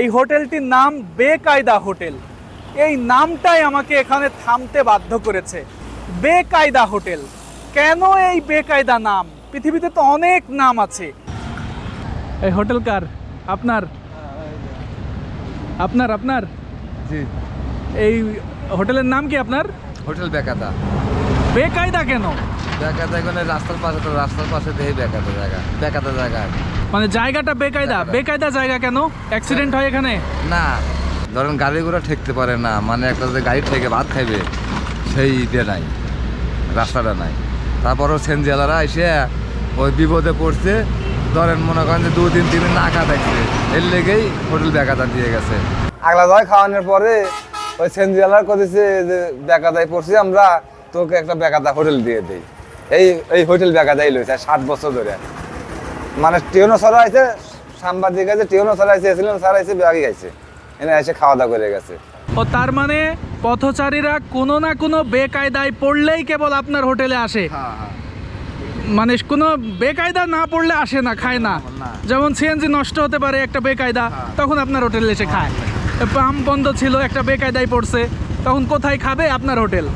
এই হোটেলটির নাম বেকায়দা হোটেল। এই নামটাই আমাকে এখানে থামতে বাধ্য করেছে। বেকায়দা হোটেল। কেন এই বেকায়দা নাম? পৃথিবীতে তো অনেক নাম আছে। এই হোটেল কার? আপনার? আপনার আপনার? জি। এই হোটেলের নাম কি আপনার? হোটেল বেকাতা বেকায়দা কেন? বেকাতা এখানে রাস্তার পাশে তো রাস্তার পাশে দেই বেকাতা জায়গা। বেকাতা জায়গা। মানে জায়গাটা বেকায়দা। বেকায়দা। জায়গা কেন? অ্যাক্সিডেন্ট হয় এখানে? না ধরেন গাড়ি ঘোড়া ঠেকতে পারে না মানে একটা যে গাড়ি ঠেকে ভাত খাইবে সেই ইয়ে নাই রাস্তাটা নাই। তারপরও সেনজেলারা এসে ওই বিপদে পড়ছে ধরেন মনে করেন যে দু তিন তিন দিন না খা দেখছে এর লেগেই হোটেল বেকাতা দিয়ে গেছে। আগলা দয় খাওয়ানোর পরে ওই সেন্দিয়ালার করেছে যে বেকাদায় পড়ছি আমরা তোকে একটা বেকাদা হোটেল দিয়ে দেই। এই এই হোটেল বেকাদাই লইছে ষাট বছর ধরে। মানে টিউনো সরা আছে সাংবাদিক আছে টিউনো সরা আছে এসিলেন স্যার আছে বিভাগে গেছে। এনে এসে খাওয়া দাওয়া করে গেছে। ও তার মানে পথচারীরা কোনো না কোনো বেকায়দায় পড়লেই কেবল আপনার হোটেলে আসে। হ্যাঁ হ্যাঁ। মানে কোনো বেকায়দা না পড়লে আসে না খায় না। না। যেমন সিএনজি নষ্ট হতে পারে একটা বেকায়দা তখন আপনার হোটেলে এসে খায়। পাম্প বন্ধ ছিল একটা বেকায়দায় পড়ছে। তখন কোথায় খাবে? আপনার হোটেল।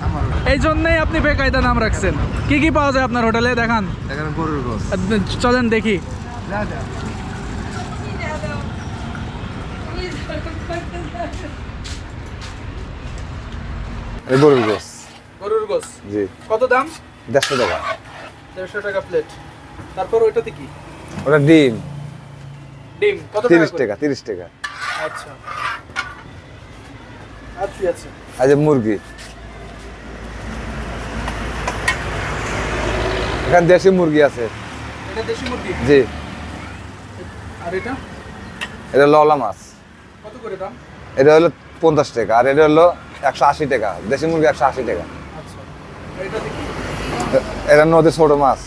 এই জন্যই আপনি বেকায়দা নাম রাখছেন। কি কি পাওয়া যায় আপনার হোটেলে? দেখান। চলেন দেখি। গরুর গোস গরুর গোস জি। কত দাম? দেড়শো টাকা। দেড়শো টাকা প্লেট তারপর ওইটাতে কি? ওটা ডিম। ডিম। কত তিরিশ টাকা তিরিশ টাকা। আচ্ছা। আর কি আছে যে মুরগি। এখানে দেশি মুরগি আছে। এটা দেশি মুরগি? জি। আর এটা? এটা ললা মাছ। কত করে দাম? এটা হলো পঞ্চাশ টাকা আর এটা হলো একশো আশি টাকা। দেশি মুরগি একশো আশি টাকা। আচ্ছা। এটা নদীর ছোট মাছ।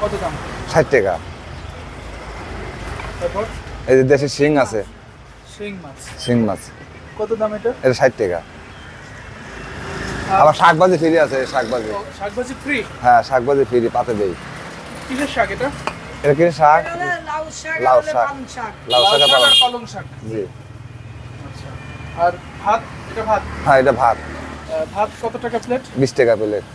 কত দাম? ষাট টাকা। এই যে দেশি শিং আছে। শিং মাছ। শিং মাছ। কত দাম এটা? এটা ষাট টাকা। আবার শাকবাজি ফ্রি আছে শাকবাজি। ও, শাকভাজি ফ্রি? হ্যাঁ শাকবাজি ফ্রি পাতে দেই। কিসের শাক এটা? এটা কি শাক? লাউ শাক লাউ শাক। লাউ শাক আর পালং। শাক। জি। আচ্ছা। আর ভাত? এটা ভাত? হ্যাঁ এটা ভাত। ভাত কত টাকা প্লেট? বিশ টাকা প্লেট।